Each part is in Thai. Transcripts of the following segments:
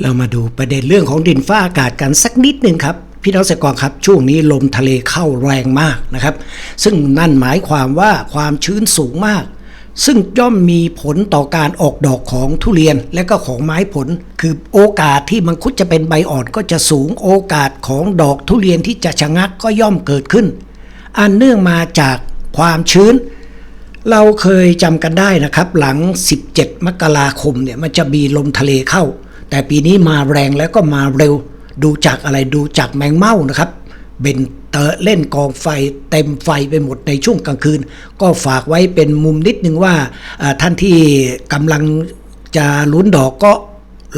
เรามาดูประเด็นเรื่องของดินฟ้าอากาศกันสักนิดหนึ่งครับ พี่น้องเกษตรกรครับ ช่วงนี้ลมทะเลเข้าแรงมากนะครับ ซึ่งนั่นหมายความว่าความชื้นสูงมาก ซึ่งย่อมมีผลต่อการออกดอกของทุเรียนและก็ของไม้ผล คือโอกาสที่มังคุดจะเป็นใบอ่อนก็จะสูงโอกาสของดอกทุเรียนที่จะชะงักก็ย่อมเกิดขึ้น อันเนื่องมาจากความชื้นเราเคยจำกันได้นะครับ หลัง 17 มกราคมเนี่ยมันจะมีลมทะเลเข้า แต่ปีนี้มาแรงแล้วก็มาเร็ว ดูจากอะไรดูจากแมงเม่านะครับเบนเตอเล่นกองไฟเต็มไฟไปหมดในช่วงกลางคืน ก็ฝากไว้เป็นมุมนิดนึงว่าท่านที่กำลังจะลุ้นดอกก็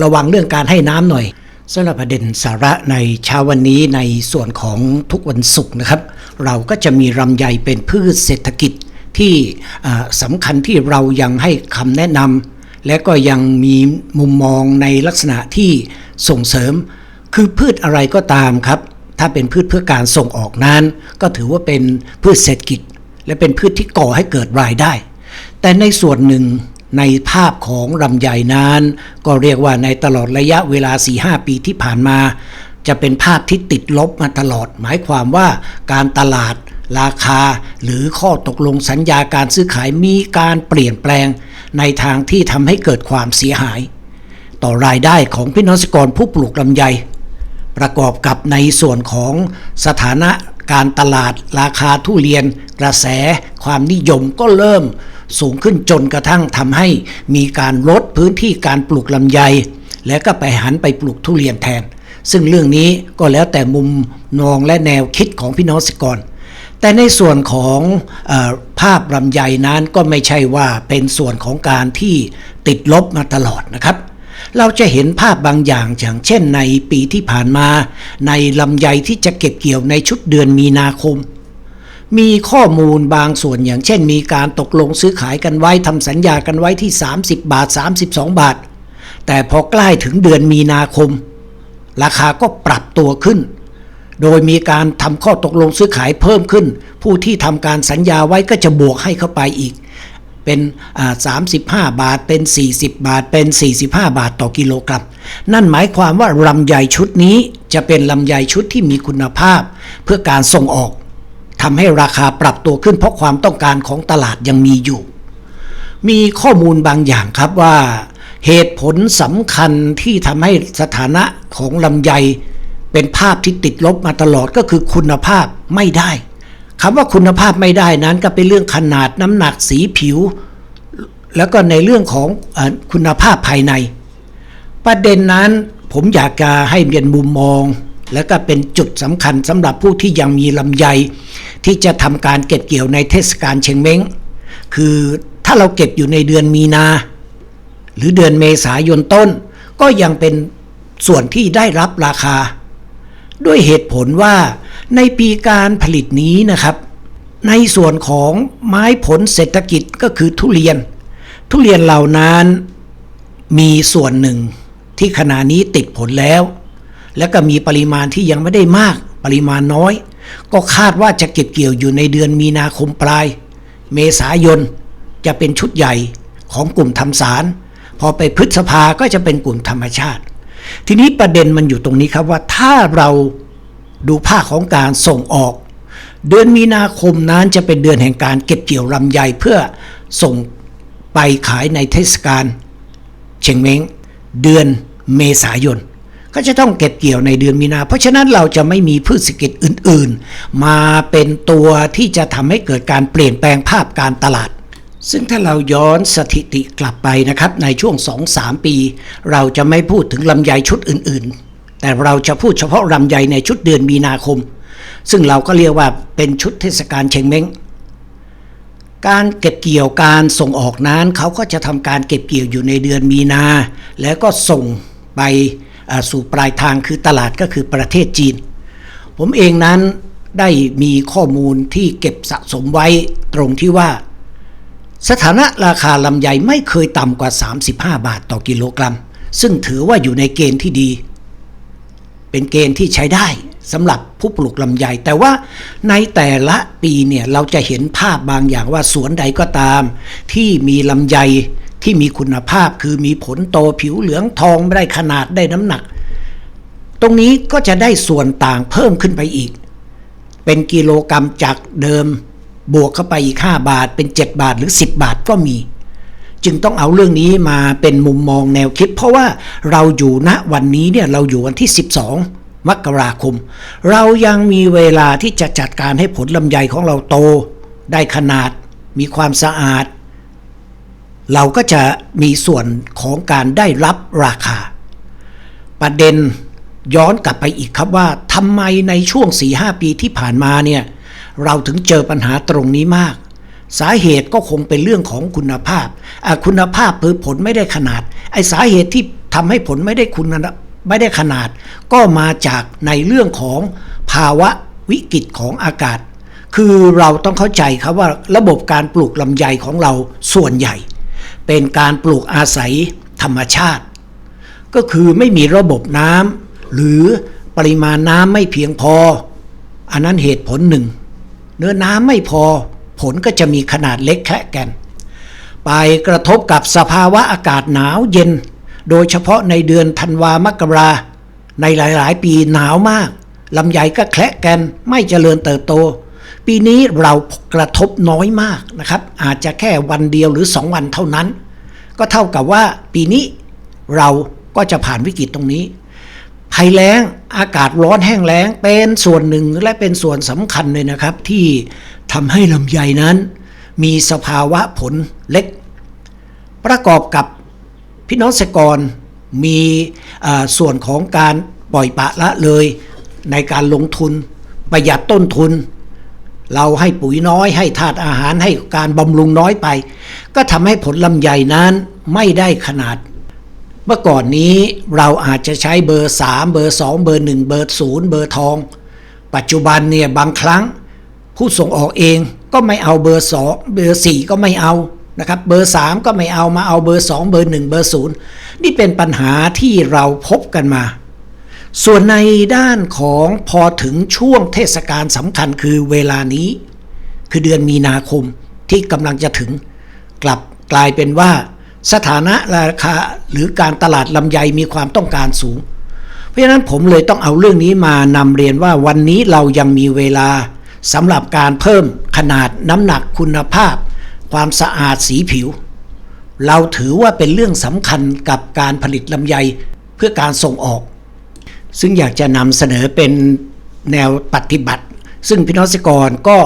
ระวังเรื่องการให้น้ำหน่อยสำหรับประเด็นสาระในเช้าวันนี้ในส่วนของทุกวันศุกร์นะครับ เราก็จะมีรำไยเป็นพืชเศรษฐกิจที่สำคัญที่เรายังให้คำแนะนำ และก็ยังมีมุมมองในลักษณะที่ส่งเสริม คือพืชอะไรก็ตามครับ ถ้าเป็นพืชเพื่อการส่งออกนั้น ก็ถือว่าเป็นพืชเศรษฐกิจ และเป็นพืชที่ก่อให้เกิดรายได้ แต่ในส่วนหนึ่งในภาพของลำไยนั้น ก็เรียกว่าในตลอดระยะเวลา 4-5 ปีที่ผ่านมา จะเป็นภาพที่ติดลบมาตลอด หมายความว่าการตลาด ราคาหรือข้อตกลงสัญญาการซื้อขายมีการเปลี่ยนแปลงในทางที่ทำให้เกิดความเสียหาย ต่อรายได้ของพี่น้องเกรผู้ปลูกลำไย ประกอบกับในส่วนของสถานะการตลาดราคาทุเรียน กระแส ความนิยมก็เริ่มสูงขึ้นจนกระทั่งทำให้มีการลดพื้นที่การปลูกลำไย และก็ไปหันไปปลูกทุเรียนแทน ซึ่งเรื่องนี้ก็แล้วแต่มุมมองและแนวคิดของพี่น้องเกษตรกร แต่ในส่วนของออภาพลำไยนั้นก็ไม่ใช่ว่าเป็นส่วนของการที่ติดลบมาตลอดนะครับ เราจะเห็นภาพบางอย่างอย่างเช่นในปีที่ผ่านมา ในลำไยที่จะเก็บเกี่ยวในชุดเดือนมีนาคม มีข้อมูลบางส่วนอย่างเช่น มีการตกลงซื้อขายกันไว้ทำสัญญากันไว้ที่ 30 บาท 32 บาท แต่พอใกล้ถึงเดือนมีนาคม ราคาก็ปรับตัวขึ้น โดยมีการทำข้อตกลงซื้อขายเพิ่มขึ้น ผู้ที่ทำการสัญญาไว้ก็จะบวกให้เข้าไปอีก เป็น35บาทเป็น 40 บาทเป็น 45 บาทต่อกิโลกรัม นั่นหมายความว่าลำไยชุดนี้จะเป็นลำไยชุดที่มีคุณภาพ เพื่อการส่งออกทำให้ราคาปรับตัวขึ้นเพราะความต้องการของตลาดยังมีอยู่ มีข้อมูลบางอย่างครับว่า เหตุผลสำคัญที่ทำให้สถานะของลำไย เป็นภาพที่ติดลบมาตลอดก็คือคุณภาพไม่ได้คำว่าคุณภาพไม่ได้นั้นก็เป็นเรื่องขนาดน้ำหนักสีผิว แล้วก็ในเรื่องของอคุณภาพภายใน ประเด็นนั้นผมอยากจะให้เรียนมุมมอง และก็เป็นจุดสำคัญสำหรับผู้ที่ยังมีลำไย ที่จะทำการเก็บเกี่ยวในเทศกาลเชงเม้ง คือถ้าเราเก็บอยู่ในเดือนมีนา หรือเดือนเมษายนต้น ก็ยังเป็นส่วนที่ได้รับราคา ด้วยเหตุผลว่าในปีการผลิตนี้นะครับ ในส่วนของไม้ผลเศรษฐกิจก็คือทุเรียน ทุเรียนเหล่านั้นมีส่วนหนึ่งที่ขณะนี้ติดผลแล้ว แล้วก็มีปริมาณที่ยังไม่ได้มากปริมาณน้อย ก็คาดว่าจะเก็บเกี่ยวอยู่ในเดือนมีนาคมปลาย เมษายนจะเป็นชุดใหญ่ของกลุ่มทำสาร พอไปพฤษภาก็จะเป็นกลุ่มธรรมชาติ ทีนี้ประเด็นมันอยู่ตรงนี้ครับว่าถ้าเราดูภาคของการส่งออก เดือนมีนาคมนั้นจะเป็นเดือนแห่งการเก็บเกี่ยวลำไยเพื่อส่งไปขายในเทศกาลเชงเม้งเดือนเมษายน ก็จะต้องเก็บเกี่ยวในเดือนมีนา เพราะฉะนั้นเราจะไม่มีพืชเศรษฐกิจอื่น ๆ มาเป็นตัวที่จะทำให้เกิดการเปลี่ยนแปลงภาพการตลาด ซึ่งถ้าเราย้อนสถิติกลับไปนะครับในช่วง 2-3 ปี เราจะไม่พูดถึงลำไยชุดอื่นๆ แต่เราจะพูดเฉพาะลำไยในชุดเดือนมีนาคม ซึ่งเราก็เรียกว่าเป็นชุดเทศกาลเชงเม้งการเก็บเกี่ยวการส่งออกนั้นเขาก็จะทำการเก็บเกี่ยวอยู่ในเดือนมีนา แล้วก็ส่งไปสู่ปลายทางคือตลาดก็คือประเทศจีน ผมเองนั้นได้มีข้อมูลที่เก็บสะสมไว้ตรงที่ว่า สถานะราคาลำไยไม่เคยต่ำกว่า 35 บาทต่อกิโลกรัม ซึ่งถือว่าอยู่ในเกณฑ์ที่ดี เป็นเกณฑ์ที่ใช้ได้สำหรับผู้ปลูกลำไย แต่ว่าในแต่ละปีเนี่ยเราจะเห็นภาพบางอย่างว่าสวนใดก็ตาม ที่มีลำไยที่มีคุณภาพคือมีผลโตผิวเหลืองทองไม่ได้ขนาดได้น้ำหนัก ตรงนี้ก็จะได้ส่วนต่างเพิ่มขึ้นไปอีก เป็นกิโลกรรัมจากเดิม บวกเข้าไปอีก 5 บาทเป็น 7 บาทหรือ 10 บาทก็มี จึงต้องเอาเรื่องนี้มาเป็นมุมมองแนวคิด เพราะว่าเราอยู่ณวันนี้เนี่ยเราอยู่วันที่ 12 มกราคม เรายังมีเวลาที่จะจัดการให้ผลลำไยของเราโต ได้ขนาด มีความสะอาด เราก็จะมีส่วนของการได้รับราคา ประเด็นย้อนกลับไปอีกครับว่าทำไมในช่วง4-5ปีที่ผ่านมาเนี่ย เราถึงเจอปัญหาตรงนี้มาก สาเหตุก็คงเป็นเรื่องของคุณภาพคุณภาพคือผลไม่ได้ขนาด ไอสาเหตุที่ทำให้ผลไม่ได้คุณไม่ได้ขนาด ก็มาจากในเรื่องของภาวะวิกฤตของอากาศ คือเราต้องเข้าใจครับว่าระบบการปลูกลำไยของเราส่วนใหญ่ เป็นการปลูกอาศัยธรรมชาติ ก็คือไม่มีระบบน้ำหรือปริมาณน้ำไม่เพียงพอ อันนั้นเหตุผลหนึ่ง เนื้อน้ำไม่พอ ผลก็จะมีขนาดเล็กแค่แกัน ไปกระทบกับสภาวะอากาศหนาวเย็น โดยเฉพาะในเดือนธันวามกราในหลายๆ ปีหนาวมากลำไยก็แคละแกันไม่เจริญเติบโต ปีนี้เรากระทบน้อยมากนะครับ อาจจะแค่วันเดียวหรือสองวันเท่านั้น ก็เท่ากับว่าปีนี้เราก็จะผ่านวิกฤตตรงนี้ ภัยแล้งอากาศร้อนแห้งแล้งเป็นส่วนหนึ่งและเป็นส่วนสำคัญเลยนะครับ ที่ทำให้ลำไยนั้น มีสภาวะผลเล็ก ประกอบกับพี่น้องเกษตรกรมีส่วนของการปล่อยปะละเลยในการลงทุนประหยัดต้นทุน เราให้ปุ๋ยน้อย ให้ธาตุอาหารให้การบำรุงน้อยไป ก็ทำให้ผลลำไยนั้นไม่ได้ขนาด มื่อก่อนนี้เราอาจจะใช้เบอร์ 3 เบอร์ 2 เบอร์ 1 เบอร์ 0 เบอร์ทอง ปัจจุบันเนี่ยบางครั้ง ผู้ส่งออกเองก็ไม่เอาเบอร์ 2 เบอร์ 4 ก็ไม่เอานะครับเบอร์ 3 ก็ไม่เอามาเอาเบอร์ 2 เบอร์ 1 เบอร์ 0 นี่เป็นปัญหาที่เราพบกันมา ส่วนในด้านของพอถึงช่วงเทศกาลสำคัญคือเวลานี้ คือเดือนมีนาคมที่กำลังจะถึง กลับกลายเป็นว่า สถานะราคาหรือการตลาดลำไยมีความต้องการสูง เพราะฉะนั้นผมเลยต้องเอาเรื่องนี้มานำเรียนว่าวันนี้เรายังมีเวลาสำหรับการเพิ่มขนาดน้ำหนักคุณภาพ ความสะอาดสีผิว เราถือว่าเป็นเรื่องสำคัญกับการผลิตลำไยเพื่อการส่งออก ซึ่งอยากจะนำเสนอเป็นแนวปฏิบัติ ซึ่งพี่นองเกษตรกรก็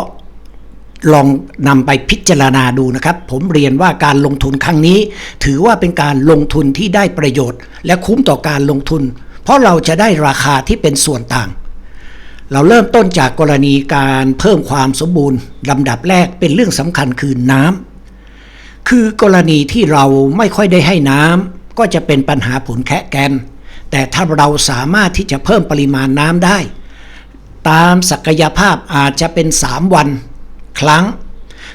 ลองนำไปพิจารณาดูนะครับ ผมเรียนว่าการลงทุนครั้งนี้ ถือว่าเป็นการลงทุนที่ได้ประโยชน์ และคุ้มต่อการลงทุน เพราะเราจะได้ราคาที่เป็นส่วนต่าง เราเริ่มต้นจากกรณีการเพิ่มความสมบูรณ์ลำดับแรกเป็นเรื่องสำคัญคือน้ำคือกรณีที่เราไม่ค่อยได้ให้น้ำก็จะเป็นปัญหาผลแคะแกน แต่ถ้าเราสามารถที่จะเพิ่มปริมาณน้ำได้ ตามศักยภาพอาจจะเป็น 3 วัน ครั้ง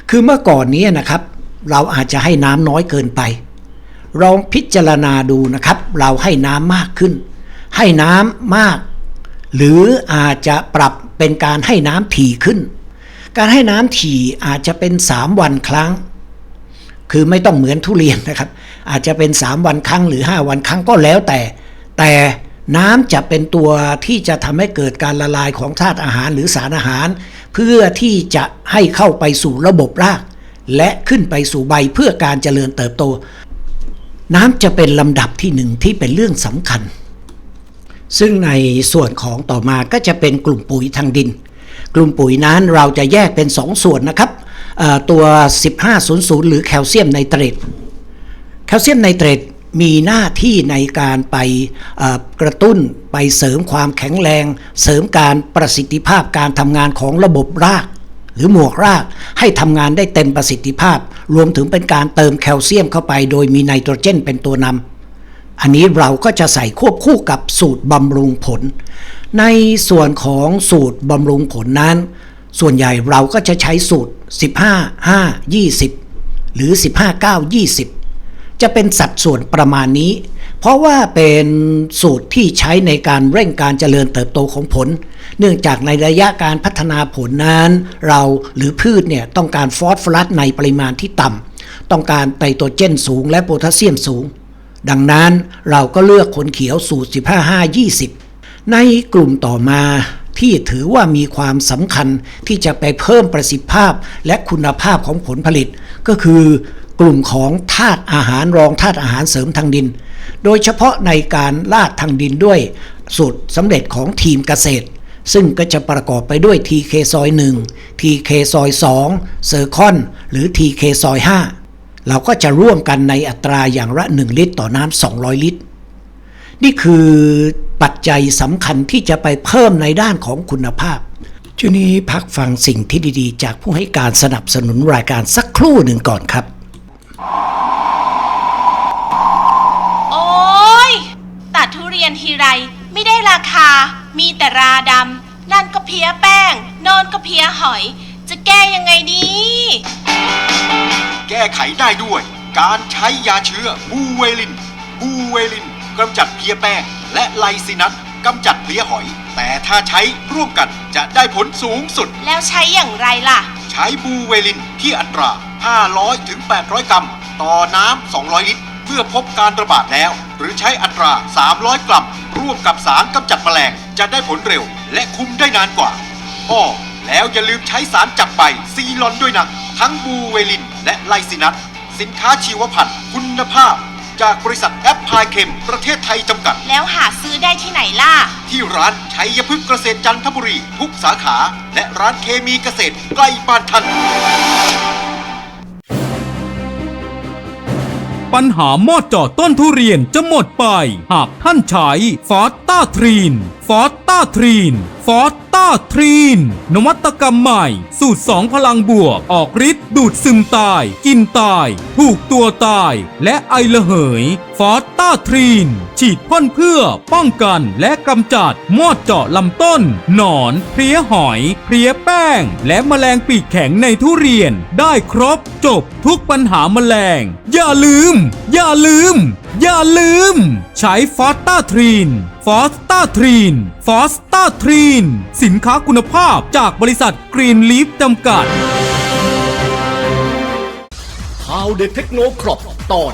คือเมื่อก่อนนี้นะครับ เราอาจจะให้น้ำน้อยเกินไปลองพิจารณาดูนะครับ เราให้น้ำมากขึ้น ให้น้ำมาก หรืออาจจะปรับเป็นการให้น้ำถี่ขึ้น การให้น้ำถี่อาจจะเป็น 3 วันครั้ง คือไม่ต้องเหมือนทุเรียนนะครับ อาจจะเป็น 3 วันครั้งหรือ 5 วันครั้งก็แล้วแต่ แต่น้ำจะเป็นตัวที่จะทำให้เกิดการละลายของธาตุอาหารหรือสารอาหาร เพื่อที่จะให้เข้าไปสู่ระบบราก และขึ้นไปสู่ใบเพื่อการเจริญเติบโต น้ำจะเป็นลำดับที่หนึ่งที่เป็นเรื่องสำคัญ ซึ่งในส่วนของต่อมาก็จะเป็นกลุ่มปุ๋ยทางดิน กลุ่มปุ๋ยนั้นเราจะแยกเป็น2ส่วนนะครับตัว 1500 หรือแคลเซียมไนเตรตแคลเซียมไนเตรต มีหน้าที่ในการไปกระตุ้นไปเสริมความแข็งแรง เสริมการประสิทธิภาพการทำงานของระบบราก หรือหมวกรากให้ทำงานได้เต็มประสิทธิภาพ รวมถึงเป็นการเติมแคลเซียมเข้าไป โดยมีไนโตรเจนเป็นตัวนำอันนี้เราก็จะใส่ควบคู่กับสูตรบำรุงผล ในส่วนของสูตรบำรุงผลนั้น ส่วนใหญ่เราก็จะใช้สูตร 15 5 20 หรือ 15 9 20 จะเป็นสัดส่วนประมาณนี้ เพราะว่าเป็นสูตรที่ใช้ในการเร่งการเจริญเติบโตของผล เนื่องจากในระยะการพัฒนาผลนั้น เราหรือพืชเนี่ยต้องการฟอสฟอรัสในปริมาณที่ต่ำต้องการไตรโตรเจนสูงและโพแทสเซียมสูง ดังนั้นเราก็เลือกคนเขียวสูตร 15-5-20 ในกลุ่มต่อมาที่ถือว่ามีความสำคัญที่จะไปเพิ่มประสิทธิภาพและคุณภาพของผลผลิต ก็คือ กลุ่มของธาตุอาหารรองธาตุอาหารเสริมทางดิน โดยเฉพาะในการลาดทางดินด้วยสูตรสำเร็จของทีมเกษตร ซึ่งก็จะประกอบไปด้วย TK ซอย1 TK ซอย2เซอร์คอน หรือ TK ซอย5เราก็จะร่วมกันในอัตราอย่างละ 1 ลิตรต่อน้ำ200 ลิตร นี่คือปัจจัยสำคัญที่จะไปเพิ่มในด้านของคุณภาพช่วงนี้พักฟังสิ่งที่ดีๆ จากผู้ให้การสนับสนุนรายการสักครู่หนึ่งก่อนครับ โอ๊ย ตัดทุเรียนทีไรไม่ได้ราคามีแต่ราดำ นั่นก็เพี้ยแป้ง โนอนก็เพี้ยหอย จะแก้ยังไงดี แก้ไขได้ด้วย การใช้ยาเชื้อบูเวลิน บูเวลินกำจัดเพลี้ยแป้ง และไลซินัสกำจัดเพลี้ยหอย แต่ถ้าใช้ร่วมกันจะได้ผลสูงสุด แล้วใช้อย่างไรล่ะ ใช้บูเวลินที่อัตรา 500 ถึง 800 กรัม ต่อน้ำ 200 ลิตร เพื่อพบการระบาดแล้ว หรือใช้อัตรา 300 กรัม ร่วมกับสารกำจัดแมลงจะได้ผลเร็วและคุมได้นานกว่าอ้อแล้วอย่าลืมใช้สารจับใบซีลอนด้วยนะ ทั้งบูเวลินและไลซินัสสินค้าชีวพันธุ์คุณภาพ จากบริษัทแอปพลายเคมประเทศไทยจำกัด แล้วหาซื้อได้ที่ไหนล่ะ ที่ร้านชัยพฤกษ์เกษตรจันทบุรีทุกสาขา และร้านเคมีเกษตรใกล้บ้านท่าน ปัญหาหม้อเจาะต้นทุเรียนจะหมดไป หากท่านใช้ฟอสต้าทรีน ฟอสต้าทรีน อสต้าทรีน นวัตกรรมใหม่ สูตร 2 พลังบวก ออกฤทธิ์ดูดซึมตาย กินตาย ถูกตัวตาย และไอระเหย ฟอสต้าทรีน ฉีดพ่นเพื่อป้องกันและกำจัดมอดเจาะลำต้น หนอน เพลี้ยหอย เพลี้ยแป้ง และแมลงปีกแข็งในทุเรียน ได้ครบจบทุกปัญหาแมลง อย่าลืม อย่าลืม อย่าลืม ใช้ฟอสต้าทรีน ฟอสต้าทรีน ฟอสต้าทรีน สินค้าคุณภาพจากบริษัทกรีนลีฟจำกัดข่าวเด็กเทคโนครอบตอน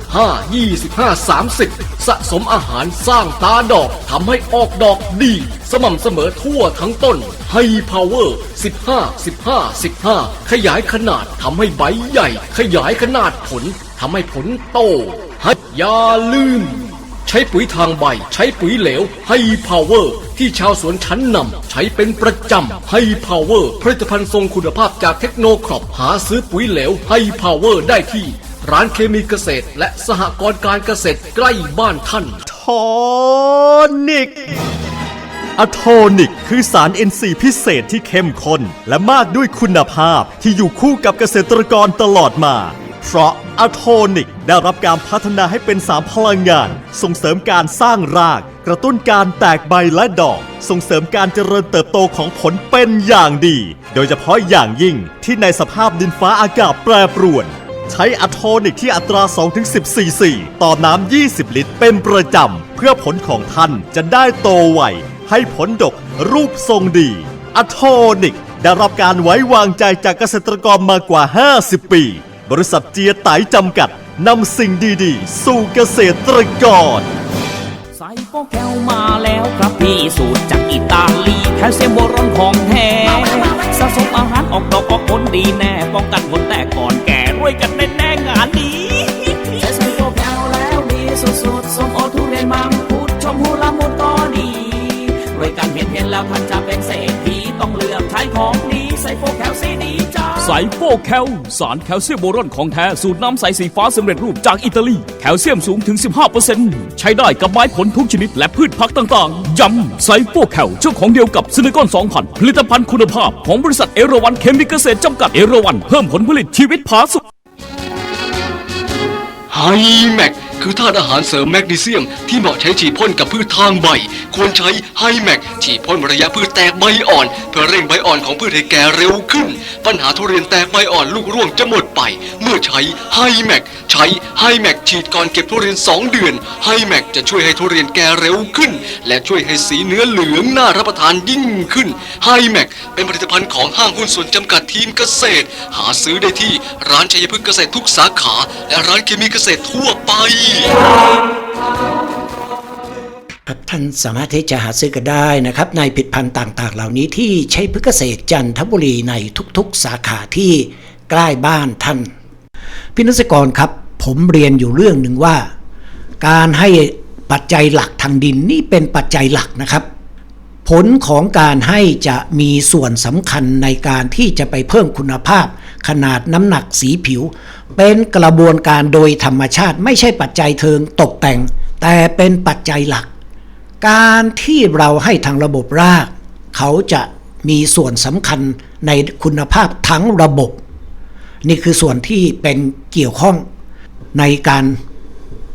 5 25 30 สะสมอาหารสร้างตาดอกทำให้ออกดอกดี สม่ำเสมอทั่วทั้งต้นไฮพาวเวอร์ 15 15 15 ขยายขนาดทำให้ใบใหญ่ ขยายขนาดผลทำให้ผลโตให้อย่าลืม ใช้ปุ๋ยทางใบ ใช้ปุ๋ยเหลวไฮพาวเวอร์ที่ชาวสวนชั้นนำใช้เป็นประจำไฮพาวเวอร์ผลิตภัณฑ์ทรงคุณภาพจากเทคโนครอปหาซื้อปุ๋ยเหลวไฮพาวเวอร์ได้ที่ ร้านเคมีเกษตร และสหกรณ์การเกษตรใกล้บ้านท่านโทนิก อะโทนิก คือสาร NC พิเศษที่เข้มข้น และมากด้วยคุณภาพที่อยู่คู่กับเกษตรกรตลอดมา เพราะอะโทนิกได้รับการพัฒนาให้เป็นสารพลังงาน ส่งเสริมการสร้างราก กระตุ้นการแตกใบและดอก ส่งเสริมการเจริญเติบโตของผลเป็นอย่างดี โดยเฉพาะอย่างยิ่งที่ในสภาพดินฟ้าอากาศแปรปรวน ใช้อะโทนิกที่อัตรา 2-10 ซีซีต่อน้ำ 20 ลิตร เป็นประจำ เพื่อผลของท่านจะได้โตไว ให้ผลดกรูปทรงดีอะโทนิกได้รับการไว้วางใจจากเกษตรกรมากว่า 50 ปี บริษัทเจียไตจำกัดนำสิ่งดีๆ สู่เกษตรกรใส่โปแก้วมาแล้วครับพี่สูตรจากอิตาลีแคลเซียมโบรอนของแท้สะสมอาหารออกดอกออกผลดีแน่ป้องกันผลแตกก่อนแก่ร วยกันแน่แน่งานนี้ใช้ใส่โปแก้วแล้วดีสุดๆสมโอทุเรียนมังคุดชมพูละมุดก็ดีรวยกันเห็นเห็นแล้วท่านจะเป็นเศรษฐีต้องเลือกใช้ของดีใส่โปแก้วสีดีจ้าไซโฟแคลสารแคลเซียมโบรอนของแท้สูตรน้ำใสสีฟ้าสำเร็จรูปจากอิตาลีแคลเซียมสูงถึง 15%ใช้ได้กับไม้ผลทุกชนิดและพืชพักต่างๆย้ำไซโฟแคลเจ้าของเดียวกับซิลิคอน 2,000 ผลิตภัณฑ์คุณภาพของบริษัทเอราวันเคมีเกษตรจำกัดเอราวันเพิ่มผลผลิตชีวิตผาสุก ไฮไฮแมก คือธาตุอาหารเสริมแมกนีเซียม ที่เหมาะใช้ฉีดพ่นกับพืชทางใบ ควรใช้ไฮแมกฉีดพ่นระยะพืชแตกใบอ่อน เพื่อเร่งใบอ่อนของพืชให้แก่เร็วขึ้น ปัญหาทุเรียนแตกใบอ่อนลูกร่วงจะหมดไป เมื่อใช้ไฮแมกใช้ไฮแมกฉีดก่อนเก็บทุเรียน 2 เดือนไฮแมกจะช่วยให้ทุเรียนแก่เร็วขึ้น และช่วยให้สีเนื้อเหลืองน่ารับประทานยิ่งขึ้นไฮแมกเป็นผลิตภัณฑ์ของห้างหุ้นส่วนจำกัดทีมเกษตร หาซื้อได้ที่ร้านชัยพฤกษ์เกษตรทุกสาขา และร้านเคมีเกษตรทั่วไปครับท่านสามารถที่จะหาซื้อกันได้นะครับ ในผลิดพันธ์ต่างๆ เหล่านี้ที่ใช้พฤกเกษตรจันทบุรีในทุกๆ สาขาที่ใกล้บ้านท่าน พี่นุสกรครับ ผมเรียนอยู่เรื่องหนึ่งว่า การให้ปัจจัยหลักทางดินนี่เป็นปัจจัยหลักนะครับ ผลของการให้จะมีส่วนสำคัญในการที่จะไปเพิ่มคุณภาพ ขนาดน้ำหนักสีผิว เป็นกระบวนการโดยธรรมชาติไม่ใช่ปัจจัยเทิงตกแต่ง แต่เป็นปัจจัยหลัก การที่เราให้ทางระบบราก เขาจะมีส่วนสำคัญในคุณภาพทั้งระบบ นี่คือส่วนที่เป็นเกี่ยวข้องในการ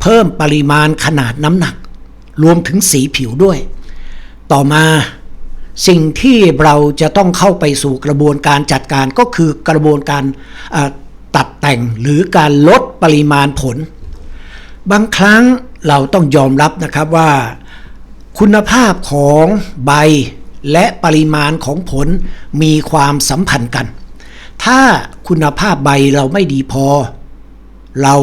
เพิ่มปริมาณขนาดน้ำหนัก รวมถึงสีผิวด้วย ต่อมาสิ่งที่เราจะต้องเข้าไปสู่กระบวนการจัดการก็คือกระบวนการตัดแต่งหรือการลดปริมาณผล บางครั้งเราต้องยอมรับนะครับว่า คุณภาพของใบและปริมาณของผลมีความสัมพันธ์กัน ถ้าคุณภาพใบเราไม่ดีพอ เรา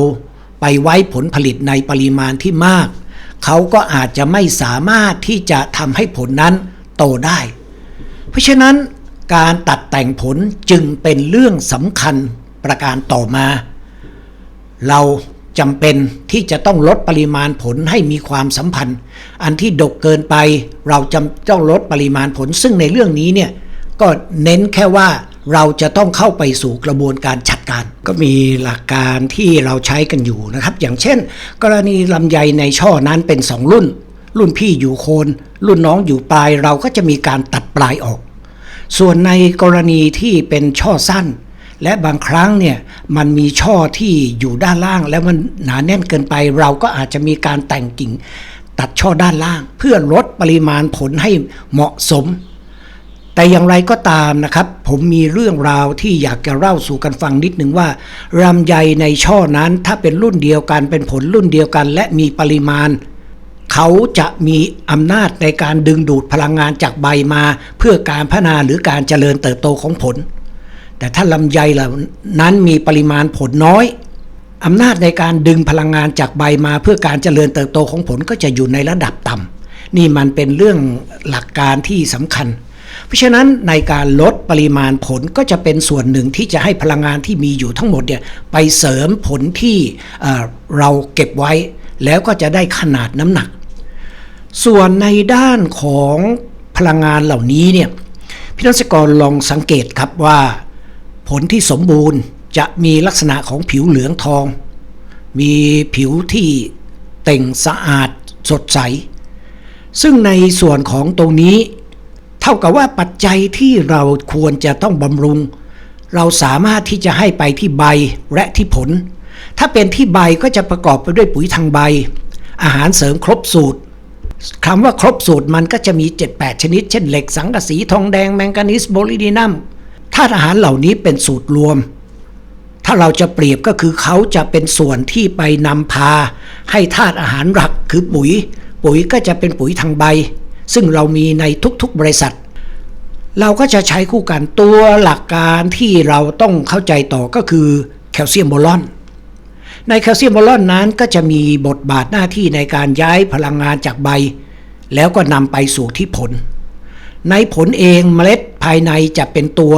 ไปไว้ผลผลิตในปริมาณที่มาก เขาก็อาจจะไม่สามารถที่จะทำให้ผลนั้นโตได้ เพราะฉะนั้นการตัดแต่งผลจึงเป็นเรื่องสำคัญประการต่อมา เราจำเป็นที่จะต้องลดปริมาณผลให้มีความสัมพันธ์ อันที่ดกเกินไปเราจำต้องลดปริมาณผล ซึ่งในเรื่องนี้เนี่ย ก็เน้นแค่ว่าเราจะต้องเข้าไปสู่กระบวนการจัดการ ก็มีหลักการที่เราใช้กันอยู่นะครับ อย่างเช่น กรณีลำไยในช่อนั้นเป็น 2 รุ่น รุ่นพี่อยู่โคน รุ่นน้องอยู่ปลาย เราก็จะมีการตัดปลายออก ส่วนในกรณีที่เป็นช่อสั้น และบางครั้งเนี่ยมันมีช่อที่อยู่ด้านล่าง แล้วมันหนาแน่นเกินไป เราก็อาจจะมีการแต่งกิ่ง ตัดช่อด้านล่าง เพื่อลดปริมาณผลให้เหมาะสม แต่อย่างไรก็ตามนะครับ ผมมีเรื่องราวที่อยากจะเล่าสู่กันฟังนิดหนึ่งว่าลำไยในช่อนั้นถ้าเป็นรุ่นเดียวกันเป็นผลรุ่นเดียวกัน และมีปริมาณ เขาจะมีอำนาจในการดึงดูดพลังงานจากใบมา เพื่อการพัฒนาหรือการเจริญเติบโตของผล แต่ถ้าลำไยเหล่านั้นมีปริมาณผลน้อยอำนาจในการดึงพลังงานจากใบมา เพื่อการเจริญเติบโตของผลก็จะอยู่ในระดับต่ำนี่มันเป็นเรื่องหลักการที่สำคัญ เพราะฉะนั้นในการลดปริมาณผลก็จะเป็นส่วนหนึ่งที่จะให้พลังงานที่มีอยู่ทั้งหมดเนี่ยไปเสริมผลที่เราเก็บไว้ แล้วก็จะได้ขนาดน้ำหนัก ส่วนในด้านของพลังงานเหล่านี้เนี่ยพี่นักกรลองสังเกตครับว่า ผลที่สมบูรณ์จะมีลักษณะของผิวเหลืองทอง มีผิวที่เต่งสะอาดสดใส ซึ่งในส่วนของตรงนี้ เท่ากับว่าปัจจัยที่เราควรจะต้องบำรุง เราสามารถที่จะให้ไปที่ใบและที่ผล ถ้าเป็นที่ใบก็จะประกอบไปด้วยปุ๋ยทางใบ อาหารเสริมครบสูตรคำว่าครบสูตรมันก็จะมี 7-8 ชนิด เช่นเหล็กสังกะสีทองแดงแมงกานีสโบลิดีนัมธาตุอาหารเหล่านี้เป็นสูตรรวม ถ้าเราจะเปรียบก็คือเขาจะเป็นส่วนที่ไปนำพา ให้ธาตุอาหารหลักคือปุ๋ย ปุ๋ยก็จะเป็นปุ๋ยทางใบ ซึ่งเรามีในทุกๆบริษัท เราก็จะใช้คู่กันตัวหลักการที่เราต้องเข้าใจต่อก็คือแคลเซียมโบรอน ในแคลเซียมโบรอนนั้นก็จะมีบทบาทหน้าที่ในการย้ายพลังงานจากใบ แล้วก็นำไปสู่ที่ผล ในผลเองเมล็ดภายในจะเป็นตัว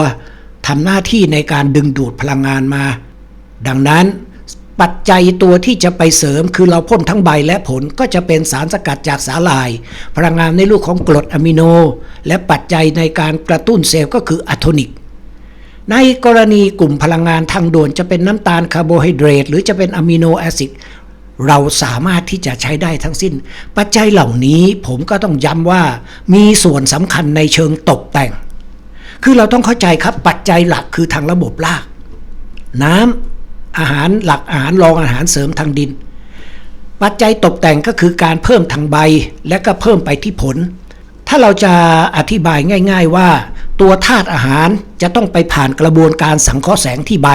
ทำหน้าที่ในการดึงดูดพลังงานมา ดังนั้น ปัจจัยตัวที่จะไปเสริมคือเราพ่นทั้งใบและผลก็จะเป็นสารสกัดจากสาหร่าย พลังงานในรูปของกรดอะมิโน และปัจจัยในการกระตุ้นเซลล์ก็คืออะโทนิก ในกรณีกลุ่มพลังงานทางด่วนจะเป็นน้ำตาลคาร์โบไฮเดรตหรือจะเป็นอะมิโนแอซิดเราสามารถที่จะใช้ได้ทั้งสิ้น ปัจจัยเหล่านี้ผมก็ต้องย้ำว่ามีส่วนสำคัญในเชิงตกแต่ง คือเราต้องเข้าใจครับปัจจัยหลักคือทางระบบราก น้ำ อาหารหลักอาหารรองอาหารเสริมทางดิน ปัจจัยตกแต่งก็คือการเพิ่มทางใบและก็เพิ่มไปที่ผล ถ้าเราจะอธิบายง่าย ๆว่า ตัวธาตุอาหารจะต้องไปผ่านกระบวนการสังเคราะห์แสงที่ใบ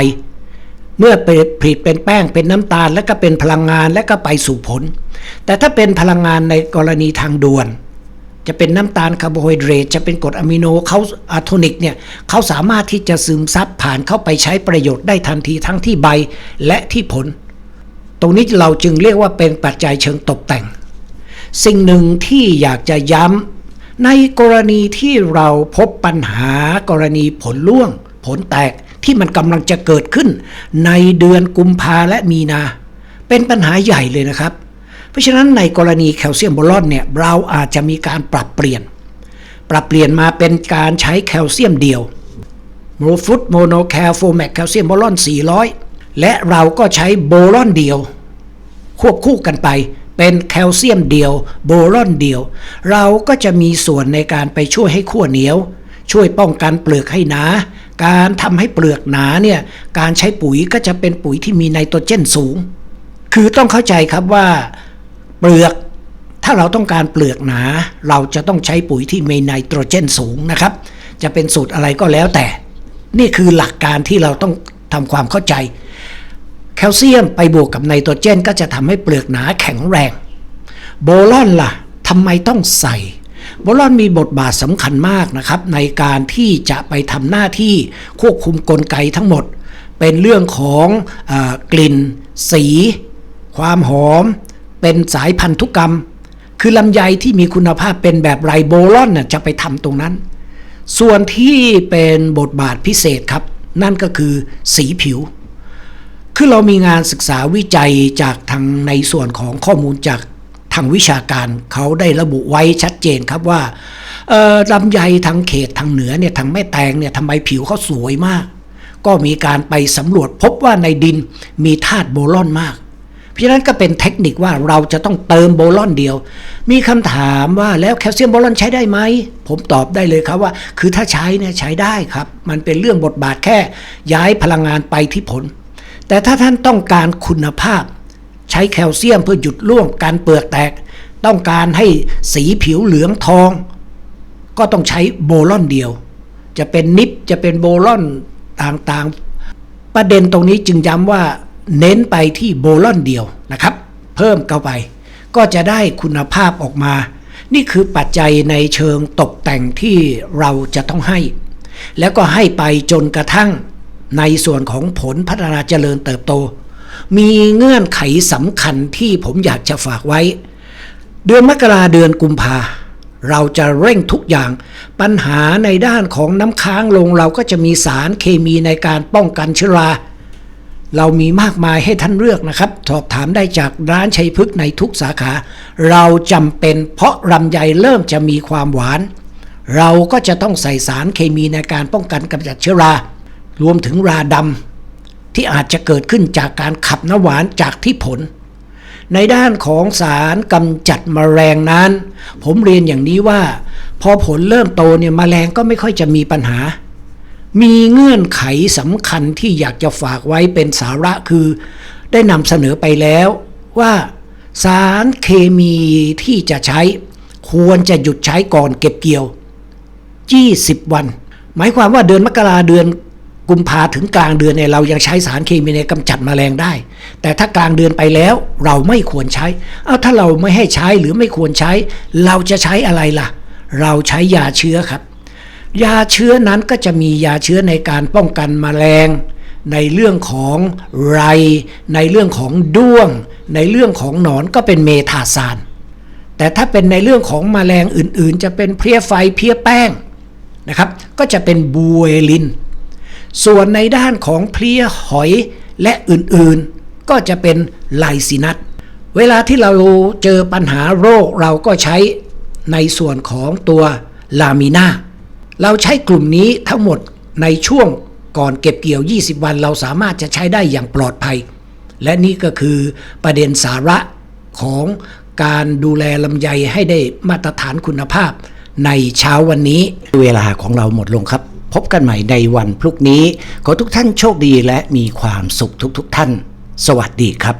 เมื่อเป็นผลิตเป็นแป้งเป็นน้ำตาล และก็เป็นพลังงานและก็ไปสู่ผล แต่ถ้าเป็นพลังงานในกรณีทางด่วน จะเป็นน้ำตาลคาร์โบไฮเดรตจะเป็นกรดอะมิโนเขาอะโทนิกเนี่ยเขาสามารถที่จะซึมซับผ่านเข้าไปใช้ประโยชน์ได้ทันทีทั้งที่ใบและที่ผล ตรงนี้เราจึงเรียกว่าเป็นปัจจัยเชิงตกแต่ง สิ่งหนึ่งที่อยากจะย้ำในกรณีที่เราพบปัญหากรณีผลร่วง ผลแตกที่มันกำลังจะเกิดขึ้น ในเดือนกุมภาและมีนา เป็นปัญหาใหญ่เลยนะครับ เพราะฉะนั้นในกรณีแคลเซียมโบรอนเนี่ยเราอาจจะมีการปรับเปลี่ยน ปรับเปลี่ยนมาเป็นการใช้แคลเซียมเดียวโมฟุตโมโนแคลโฟแมกแคลเซียมโบรอน 400 และเราก็ใช้โบรอนเดียว ควบคู่กันไปเป็นแคลเซียมเดียว โบรอนเดียว เราก็จะมีส่วนในการไปช่วยให้ขั้วเหนียว ช่วยป้องกันเปลือกให้หนา การทำให้เปลือกหนาเนี่ยการใช้ปุ๋ยก็จะเป็นปุ๋ยที่มีไนโตรเจนสูง คือต้องเข้าใจครับว่า เปลือกถ้าเราต้องการเปลือกหนา เราจะต้องใช้ปุ๋ยที่มีไนโตรเจนสูงนะครับ จะเป็นสูตรอะไรก็แล้วแต่ นี่คือหลักการที่เราต้องทำความเข้าใจ แคลเซียมไปบวกกับไนโตรเจน ก็จะทำให้เปลือกหนาแข็งแรง โบรอนล่ะทำไมต้องใส่โบรอนมีบทบาทสำคัญมากนะครับ ในการที่จะไปทำหน้าที่ควบคุมกลไกทั้งหมด เป็นเรื่องของอกลิ่น สี ความหอม เป็นสายพันธุกรรม คือลำไยที่มีคุณภาพเป็นแบบไรโบรอนน่ะจะไปทำตรงนั้น ส่วนที่เป็นบทบาทพิเศษครับ นั่นก็คือสีผิว คือเรามีงานศึกษาวิจัยจากทางในส่วนของข้อมูลจากทางวิชาการเขาได้ระบุไว้ชัดเจนครับว่าลำไยทางเขตทางเหนือเนี่ยทางแม่แตงเนี่ยทำไมผิวเขาสวยมาก ก็มีการไปสำรวจพบว่าในดินมีธาตุโบรอนมาก ราะนั้นก็เป็นเทคนิคว่าเราจะต้องเติมโบรอนเดียว มีคำถามว่าแล้วแคลเซียมโบรอนใช้ได้ไหม ผมตอบได้เลยครับว่า คือถ้าใช้เนี่ยใช้ได้ครับ มันเป็นเรื่องบทบาทแค่ย้ายพลังงานไปที่ผล แต่ถ้าท่านต้องการคุณภาพ ใช้แคลเซียมเพื่อหยุดร่วงการเปลือกแตก ต้องการให้สีผิวเหลืองทอง ก็ต้องใช้โบรอนเดียว จะเป็นนิปจะเป็นโบรอนต่างๆ ประเด็นตรงนี้จึงย้ำว่า เน้นไปที่โบรอนเดียวนะครับ เพิ่มเข้าไป ก็จะได้คุณภาพออกมา นี่คือปัจจัยในเชิงตกแต่งที่เราจะต้องให้ แล้วก็ให้ไปจนกระทั่งในส่วนของผลพัฒนาเจริญเติบโต มีเงื่อนไขสำคัญที่ผมอยากจะฝากไว้ เดือนมกราเดือนกุมภาเราจะเร่งทุกอย่างปัญหาในด้านของน้ำค้างลงเราก็จะมีสารเคมีในการป้องกันเชื้อรา เรามีมากมายให้ท่านเลือกนะครับ สอบถามได้จากร้านชัยพฤกษ์ในทุกสาขา เราจำเป็นเพราะลำไยเริ่มจะมีความหวาน เราก็จะต้องใส่สารเคมีในการป้องกันกำจัดเชื้อรา รวมถึงราดำที่อาจจะเกิดขึ้นจากการขับน้ำหวานจากที่ผล ในด้านของสารกำจัดมแมลงนั้น ผมเรียนอย่างนี้ว่า พอผลเริ่มโตเนี่ยมแมลงก็ไม่ค่อยจะมีปัญหา มีเงื่อนไขสำคัญที่อยากจะฝากไว้เป็นสาระคือ ได้นำเสนอไปแล้วว่าสารเคมีที่จะใช้ ควรจะหยุดใช้ก่อนเก็บเกี่ยว 20 วัน หมายความว่าเดือนมกราเดือนกุมภาถึงกลางเดือนเนี่ยเรายังใช้สารเคมีในกำจัดแมลงได้ แต่ถ้ากลางเดือนไปแล้วเราไม่ควรใช้ เอาถ้าเราไม่ให้ใช้หรือไม่ควรใช้ เราจะใช้อะไรล่ะ เราใช้ยาเชื้อครับ ยาเชื้อนั้นก็จะมียาเชื้อในการป้องกันแมลง ในเรื่องของไร ในเรื่องของด้วง ในเรื่องของหนอนก็เป็นเมทาซาน แต่ถ้าเป็นในเรื่องของแมลงอื่นๆ จะเป็นเพลี้ยไฟเพลี้ยแป้งนะครับ ก็จะเป็นบูเอลิน ส่วนในด้านของเพลี้ยหอยและอื่นๆ ก็จะเป็นไลซินัสเวลาที่เราเจอปัญหาโรคเราก็ใช้ในส่วนของตัวลามิน่า เราใช้กลุ่มนี้ทั้งหมดในช่วงก่อนเก็บเกี่ยว 20 วัน เราสามารถจะใช้ได้อย่างปลอดภัย และนี่ก็คือประเด็นสาระของการดูแลลำไยให้ได้มาตรฐานคุณภาพในเช้าวันนี้ เวลาของเราหมดลงครับ พบกันใหม่ในวันพรุ่งนี้ ขอทุกท่านโชคดีและมีความสุขทุกๆท่าน สวัสดีครับ